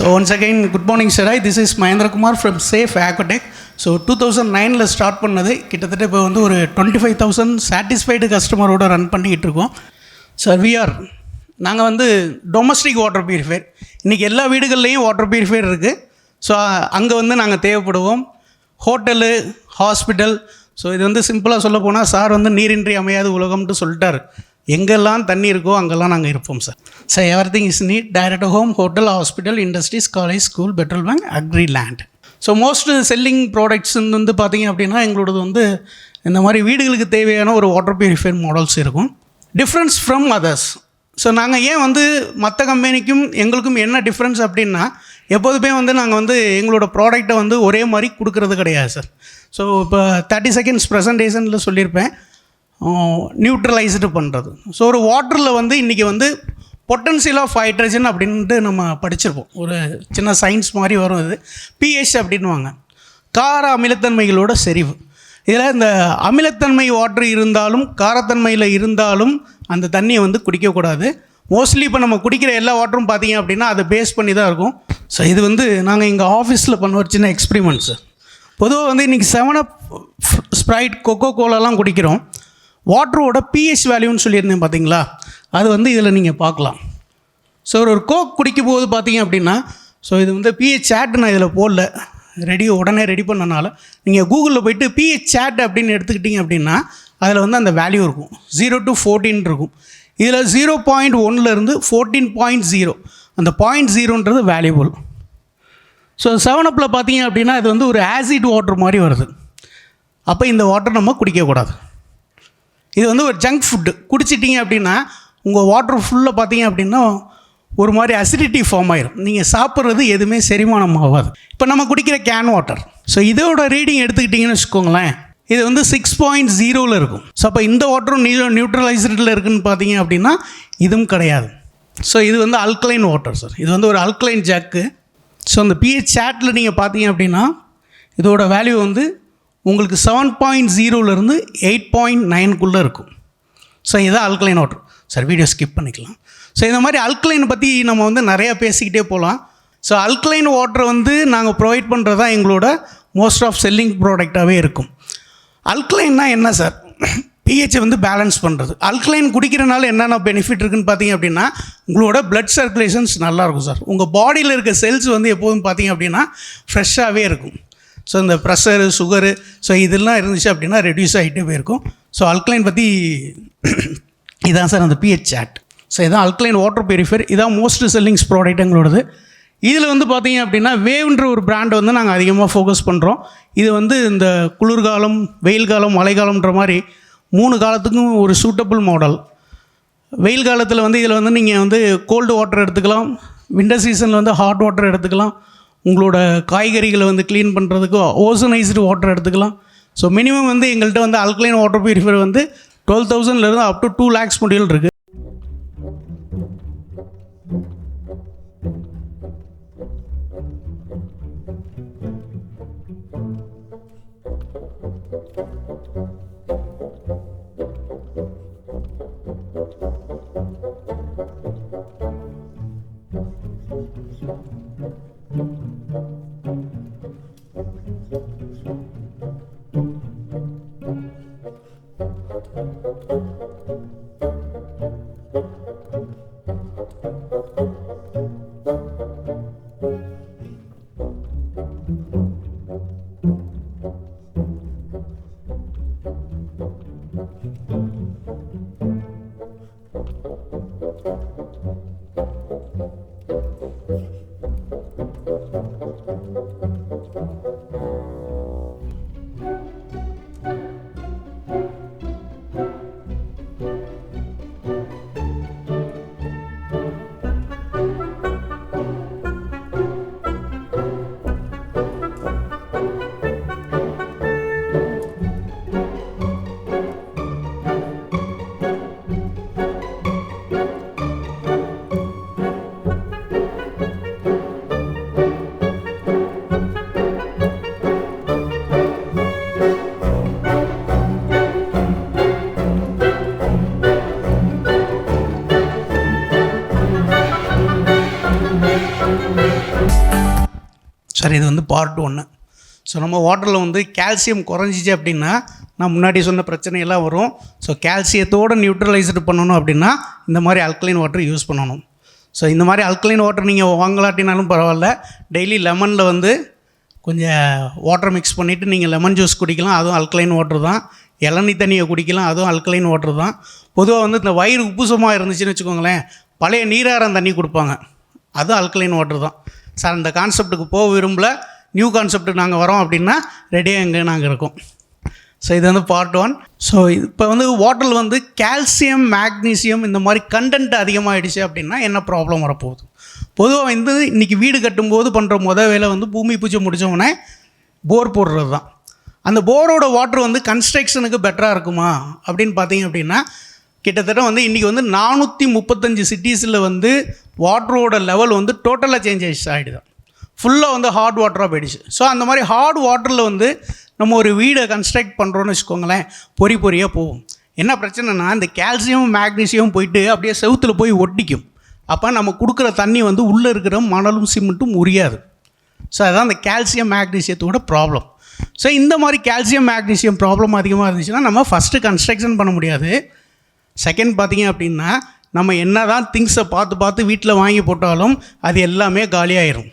So once again good morning sir this is Mahendrakumar from safe aquatech so two thousand நைனில் start பண்ணது. கிட்டத்தட்ட இப்போ வந்து ஒரு டுவெண்ட்டி ஃபைவ் தௌசண்ட் சாட்டிஸ்ஃபைடு கஸ்டமரோட ரன் பண்ணிக்கிட்டு இருக்கோம். சார் விஆர் நாங்கள் வந்து டொமஸ்டிக் வாட்டர் பியூரிஃபையர் இன்றைக்கி எல்லா வீடுகள்லேயும் வாட்டர் பியூரிஃபையர் இருக்குது ஸோ அங்கே வந்து நாங்கள் தேவைப்படுவோம். ஹோட்டலு ஹாஸ்பிட்டல் ஸோ இது வந்து சிம்பிளாக சொல்ல போனால் சார் வந்து நீரின்றி அமையாத உலகம்ட்டு சொல்லிட்டாரு. எங்கெல்லாம் தண்ணி இருக்கோ அங்கெல்லாம் நாங்கள் இருப்போம் sir sir everything is need direct home hotel hospital industries college school petrol bank agri land so most selling products வந்து பார்த்தீங்க அப்படின்னா எங்களோடது வந்து இந்த மாதிரி வீடுகளுக்கு தேவையான ஒரு வாட்டர் பியூரிஃபையர் மாடல்ஸ் இருக்கும். டிஃப்ரென்ஸ் ஃப்ரம் அதர்ஸ் ஸோ நாங்கள் ஏன் வந்து மற்ற கம்பெனிக்கும் எங்களுக்கும் என்ன டிஃப்ரென்ஸ் அப்படின்னா எப்போதுமே வந்து நாங்கள் வந்து எங்களோட ப்ராடக்ட்டை வந்து ஒரே மாதிரி கொடுக்கறது கிடையாது சார் ஸோ இப்போ தேர்ட்டி செகண்ட்ஸ் ப்ரெசன்டேஷனில் சொல்லியிருப்பேன். நியூட்ரலைஸ்டு பண்ணுறது ஸோ ஒரு வாட்டரில் வந்து இன்றைக்கி வந்து பொட்டன்சியல் ஆஃப் ஹைட்ரஜன் அப்படின்ட்டு நம்ம படிச்சிருப்போம். ஒரு சின்ன சயின்ஸ் மாதிரி வரும் இது. பிஹெச் அப்படின்வாங்க கார அமிலத்தன்மைகளோட செறிவு. இதில் இந்த அமிலத்தன்மை வாட்ரு இருந்தாலும் காரத்தன்மையில் இருந்தாலும் அந்த தண்ணியை வந்து குடிக்கக்கூடாது. மோஸ்ட்லி இப்போ நம்ம குடிக்கிற எல்லா வாட்டரும் பார்த்தீங்க அப்படின்னா அதை பேஸ் பண்ணி தான் இருக்கும். ஸோ இது வந்து நாங்கள் எங்கள் ஆஃபீஸில் பண்ண ஒரு சின்ன எக்ஸ்பிரிமெண்ட் சார் பொதுவாக வந்து இன்றைக்கி செவன் அப் ஸ்ப்ரைட் கொக்கோ கோலாலாம் குடிக்கிறோம். வாட்டரோட பிஹெச் வேல்யூன்னு சொல்லியிருந்தேன் பார்த்தீங்களா? அது வந்து இதில் நீங்கள் பார்க்கலாம். ஸோ ஒரு கோக் குடிக்கும் போது பார்த்தீங்க அப்படின்னா ஸோ இது வந்து பிஹெச் சேட் நான் இதில் போடல. ரெடி உடனே ரெடி பண்ணனால நீங்கள் கூகுளில் போயிட்டு பிஹெச் சேட் அப்படின்னு எடுத்துக்கிட்டிங்க அப்படின்னா அதில் வந்து அந்த வேல்யூ இருக்கும். ஜீரோ டு ஃபோர்டீன் இருக்கும். இதில் ஜீரோ பாயிண்ட் ஒன்லேருந்து ஃபோர்டீன் பாயிண்ட் ஜீரோ அந்த பாயிண்ட் ஜீரோன்றது வேல்யூபுள் ஸோ செவன் அப்பில் பார்த்தீங்க அப்படின்னா இது வந்து ஒரு ஆசிட் வாட்டர் மாதிரி வருது. அப்போ இந்த வாட்டர் நம்ம குடிக்கக்கூடாது. இது வந்து ஒரு ஜங்க் ஃபுட்டு குடிச்சிட்டிங்க அப்படின்னா உங்கள் வாட்டர் ஃபுல்லாக பார்த்தீங்க அப்படின்னா ஒரு மாதிரி அசிடிட்டி ஃபார்ம் ஆயிரும். நீங்கள் சாப்பிட்றது எதுவுமே செரிமானம் ஆகாது. இப்போ நம்ம குடிக்கிற கேன் வாட்டர் ஸோ இதோட ரீடிங் எடுத்துக்கிட்டிங்கன்னு வச்சுக்கோங்களேன். இது வந்து சிக்ஸ் பாயிண்ட் ஜீரோவில் இருக்கும். ஸோ அப்போ இந்த வாட்டரும் நியூ நியூட்ரலைசரில் இருக்குன்னு பார்த்தீங்க அப்படின்னா இதுவும் கிடையாது. ஸோ இது வந்து அல்கலைன் வாட்டர் சார் இது வந்து ஒரு அல்கலைன் ஜாக்கு ஸோ அந்த பிஹெச் சேட்டில் நீங்கள் பார்த்தீங்க அப்படின்னா இதோட வேல்யூ வந்து உங்களுக்கு செவன் பாயிண்ட் ஜீரோலேருந்து எயிட் பாயிண்ட் நைனுக்குள்ளே இருக்கும். ஸோ இதுதான் alkaline water sir video skip பண்ணிக்கலாம். ஸோ இந்த மாதிரி அல்கலைனை பற்றி நம்ம வந்து நிறையா பேசிக்கிட்டே போகலாம் ஸோ அல்கலைன் வாட்டர் வந்து நாங்கள் ப்ரொவைட் பண்ணுறது தான் எங்களோட மோஸ்ட் ஆஃப் செல்லிங் ப்ராடக்டாகவே இருக்கும். அல்கலைன்னா என்ன சார் பிஹெச்சை வந்து பேலன்ஸ் பண்ணுறது அல்கலைன் குடிக்கிறனால என்னென்ன பெனிஃபிட் இருக்குன்னு பார்த்தீங்க அப்படின்னா உங்களோட பிளட் சர்க்குலேஷன்ஸ் நல்லாயிருக்கும் சார் உங்கள் பாடியில் இருக்க செல்ஸ் வந்து எப்போதும் பார்த்தீங்க அப்படின்னா ஃப்ரெஷ்ஷாகவே இருக்கும். ஸோ இந்த ப்ரெஷரு சுகரு ஸோ இதெல்லாம் இருந்துச்சு அப்படின்னா ரெடியூஸ் ஆகிட்டே போயிருக்கும். ஸோ அல்கலைன் பற்றி இதான் சார் அந்த பிஹெச் சாட் ஸோ இதான் அல்கலைன் வாட்டர் பியூரிஃபையர் இதான் மோஸ்ட் செல்லிங்ஸ் ப்ராடக்ட் எங்களோடது. இதில் வந்து பார்த்தீங்க அப்படின்னா வேவ்ன்ற ஒரு பிராண்டை வந்து நாங்கள் அதிகமாக ஃபோக்கஸ் பண்ணுறோம் இது வந்து இந்த குளிர்காலம் வெயில் காலம் மழைக்காலம்ன்ற மாதிரி மூணு காலத்துக்கும் ஒரு சூட்டபிள் மாடல் வெயில் காலத்தில் வந்து இதில் வந்து நீங்கள் வந்து கோல்டு வாட்டர் எடுத்துக்கலாம். விண்டர் சீசனில் வந்து ஹாட் வாட்டர் எடுத்துக்கலாம். உங்களோட காய்கறிகளை வந்து க்ளீன் பண்ணுறதுக்கோ ஓசனைஸ்டு வாட்டர் எடுத்துக்கலாம். ஸோ மினிமம் வந்து எங்கள்கிட்ட வந்து அல்கலைன் வாட்டர் பியூரிஃபையர் வந்து டுவெல் தௌசண்ட்லேருந்து அப் டு டூ லேக்ஸ் முடியல் இருக்குது சார் இது வந்து பார்ட் ஒன்று ஸோ நம்ம வாட்டரில் வந்து கால்சியம் குறைஞ்சிச்சு அப்படின்னா நான் முன்னாடி சொன்ன பிரச்சனையெல்லாம் வரும். ஸோ கால்சியத்தோடு நியூட்ரலைஸ்டு பண்ணணும் அப்படின்னா இந்த மாதிரி அல்கலைன் வாட்டர் யூஸ் பண்ணணும். ஸோ இந்த மாதிரி அல்கலைன் வாட்டர் நீங்கள் வாங்கலாட்டினாலும் பரவாயில்ல. டெய்லி லெமனில் வந்து கொஞ்சம் வாட்டர் மிக்ஸ் பண்ணிவிட்டு நீங்கள் லெமன் ஜூஸ் குடிக்கலாம் அதுவும் அல்கலைன் வாட்டர் தான். இளநீ தண்ணியை குடிக்கலாம் அதுவும் அல்கலைன் வாட்டர் தான். பொதுவாக வந்து இந்த வயிறு உப்புசமாக இருந்துச்சுன்னு வச்சுக்கோங்களேன் பழைய நீராரம் தண்ணி கொடுப்பாங்க. அதுவும் அல்கலைன் வாட்டர் தான். சார் அந்த கான்செப்ட்டுக்கு போக விரும்பல. நியூ கான்செப்ட்டுக்கு நாங்கள் வரோம் அப்படின்னா ரெடியாக எங்கே நாங்கள் இருக்கோம். ஸோ இது வந்து பார்ட் ஒன் ஸோ இப்போ வந்து வாட்டரில் வந்து கால்சியம் மேக்னீசியம் இந்த மாதிரி கண்டென்ட் அதிகமாகிடுச்சு அப்படின்னா என்ன ப்ராப்ளம் வரப்போகுது? பொதுவாக வந்து இன்றைக்கி வீடு கட்டும்போது பண்ணுற முத வேலை வந்து பூமி பூஜை முடித்தவொடனே போர் போடுறது தான். அந்த போரோட வாட்டர் வந்து கன்ஸ்ட்ரக்ஷனுக்கு பெட்டராக இருக்குமா? அப்படின்னு பார்த்தீங்க அப்படின்னா கிட்டத்தட்ட வந்து இன்றைக்கி வந்து நானூற்றி முப்பத்தஞ்சு சிட்டிஸில் வந்து வாட்டரோட லெவல் வந்து டோட்டலாக சேஞ்ச் ஆகிடுச்சு ஆகிடுது ஃபுல்லாக வந்து ஹார்ட் வாட்டராக போயிடுச்சு. ஸோ அந்த மாதிரி ஹார்ட் வாட்டரில் வந்து நம்ம ஒரு வீடை கன்ஸ்ட்ரக்ட் பண்ணுறோன்னு வச்சுக்கோங்களேன் பொறி பொறியாக போகும். என்ன பிரச்சனைனா இந்த கால்சியம் மேக்னீசியம் போயிட்டு அப்படியே செவுத்தில் போய் ஒட்டிக்கும். அப்போ நம்ம கொடுக்குற தண்ணி வந்து உள்ளே இருக்கிற மணலும் சிமெண்ட்டும் உரியாது. ஸோ அதுதான் அந்த கால்சியம் மேக்னீசியத்தோட ப்ராப்ளம் ஸோ இந்த மாதிரி கால்சியம் மேக்னீசியம் ப்ராப்ளம் அதிகமாக இருந்துச்சுன்னா நம்ம ஃபஸ்ட்டு கன்ஸ்ட்ரக்ஷன் பண்ண முடியாது. செகண்ட் பார்த்தீங்க அப்படின்னா நம்ம என்ன தான் திங்ஸை பார்த்து பார்த்து வீட்டில் வாங்கி போட்டாலும் அது எல்லாமே காலியாயிரும்.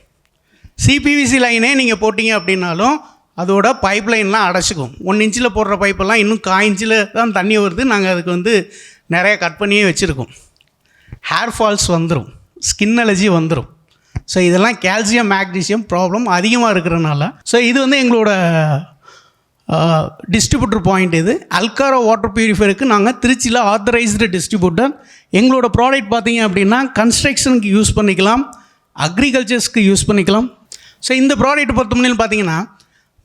சிபிவிசி லைனே நீங்கள் போட்டிங்க அப்படின்னாலும் அதோட பைப் லைன்லாம் அடைச்சிக்கும். ஒன் இன்ச்சில் போடுற பைப்பெல்லாம் இன்னும் கா இன்ச்சில் தான் தண்ணி வருது. நாங்கள் அதுக்கு வந்து நிறைய கட் பண்ணியே வச்சுருக்கோம். ஹேர் ஃபால்ஸ் வந்துடும் ஸ்கின் அலர்ஜி வந்துடும் ஸோ இதெல்லாம் கால்சியம் மேக்னீசியம் ப்ராப்ளம் அதிகமாக இருக்கிறனால. ஸோ இது வந்து எங்களோட டிஸ்ட்ரிபியூட்டர் பாயிண்ட் இது. அல்காரோ வாட்டர் ப்யூரிஃபைருக்கு நாங்கள் திருச்சியில் ஆத்தரைஸ்டு டிஸ்ட்ரிபியூட்டர் எங்களோட ப்ராடக்ட் பார்த்தீங்க அப்படின்னா கன்ஸ்ட்ரக்ஷனுக்கு யூஸ் பண்ணிக்கலாம். அக்ரிகல்ச்சர்ஸ்க்கு யூஸ் பண்ணிக்கலாம். ஸோ இந்த ப்ராடக்ட் பொறுத்த முன்னில் பார்த்தீங்கன்னா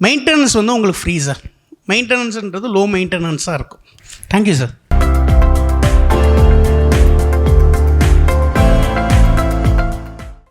மெயின்டெனன்ஸ் வந்து உங்களுக்கு ஃப்ரீ சார் மெயின்டெனன்ஸ்ன்றது லோ மெயின்டெனன்ஸாக இருக்கும். Thank you sir